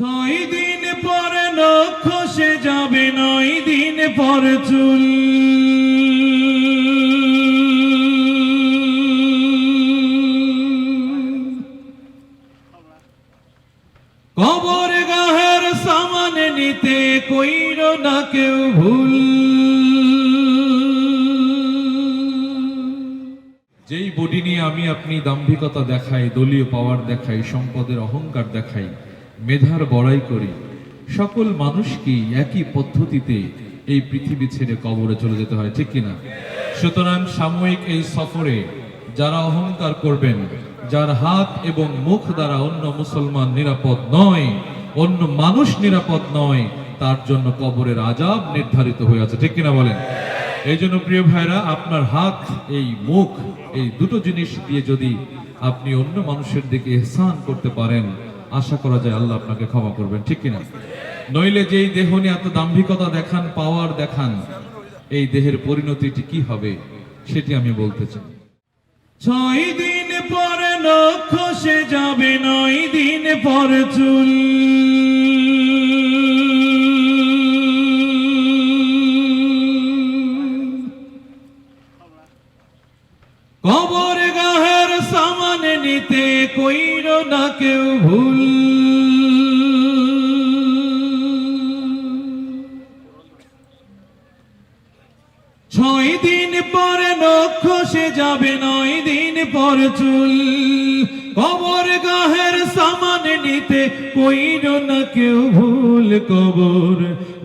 ছয় দিন পরে নখ সে যাবে, নয় দিন পর চুল। কবর গাহের সামানে নিতে কইর না কেউ ভুল। যেই বডি নিয়ে আমি আপনি দাম্ভিকতা দেখাই, দলীয় পাওয়ার দেখাই, সম্পদের অহংকার দেখাই মেধার বড়াই করি। সকল মানুষকেই একই পদ্ধতিতে এই পৃথিবী ছেড়ে কবরে চলে যেতে হয়, ঠিক কিনা? সুতরাং সাময়িক এই সফরে যারা অহংকার করবেন, যার হাত এবং মুখ দ্বারা অন্য মুসলমান নিরাপদ নয়, অন্য মানুষ নিরাপদ নয়, তার জন্য কবরের আজাব নির্ধারিত হয়ে আছে, ঠিক কিনা বলেন? এই জন্য প্রিয় ভাইরা আপনার হাত, এই মুখ, এই দুটো জিনিস দিয়ে যদি আপনি অন্য মানুষের দিকে এহসান করতে পারেন আশা করা যায় আল্লাহ আপনাকে ক্ষমা করবেন, ঠিক কিনা? নইলে যেই দেহ নিয়ে এত দাম্ভিকতা দেখান, পাওয়ার দেখান, এই দেহের পরিণতিটি কি হবে, সেটি আমি বলতে চাই। ছয় দিন পরে লক্ষ্য সে যাবে, নয় দিন পরে চুল সামান কইর না কেউ ভুল। ছয় দিন পরে নখ সে যাবে, নয় দিন পর চুল। কবর গাহের সামান নিতে কইর না কেউ ভুল কবর।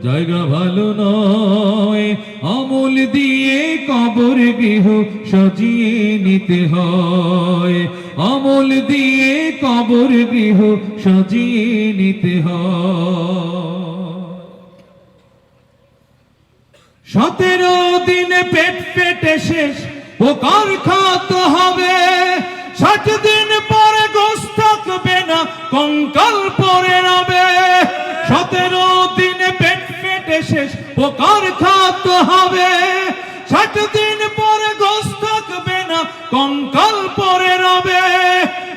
জায়গা ভালো নয়, আমল দিয়ে কবর গৃহ সাজিয়ে নিতে হয়। আমল দিয়ে কবর গৃহ সাজিয়ে নিতে হয়। সতেরো দিনে পেট পেটে শেষ পোকার খাত হবে? ষাট দিন পরে হবে। ষাট দিন পরে গোস থাকবে না, কঙ্কাল পরে রবে।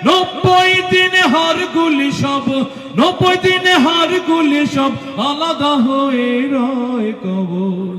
নব্বই দিনে হারগুলি সব, নব্বই দিনে হারগুলি সব আলাদা হয়ে রয় কবর।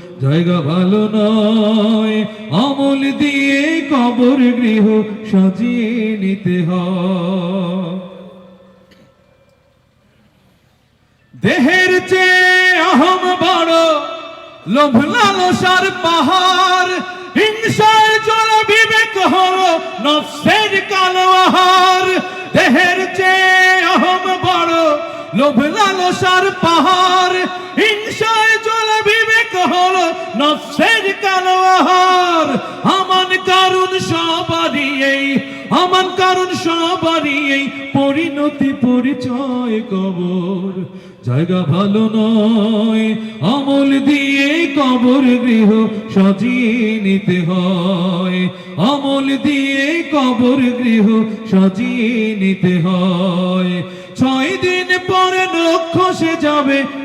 জায়গা ভালো নয়, আমল দিয়ে কবর গৃহ সাজিয়ে নিতে দেহের চেয়ে অহম বড়, লোভ লালসার পাহাড় হিংসায় জল বিবেক হলো নফসের কালো আহার। দেহের চেয়ে অহম বড়, লোভ লালসার পাহাড় হলো নফসের কালো আহার আমান কারণ সবারই এই, আমান কারণ সবারই এই পরিণতি পরিচয় কবর। জায়গা ভালো নয়, আমল দিয়ে কবর গৃহ সাজিয়ে নিতে হয়। আমল দিয়ে কবর গৃহ সাজিয়ে নিতে হয়। ছয় দিন পরে নখ খসে যাবে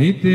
নিতে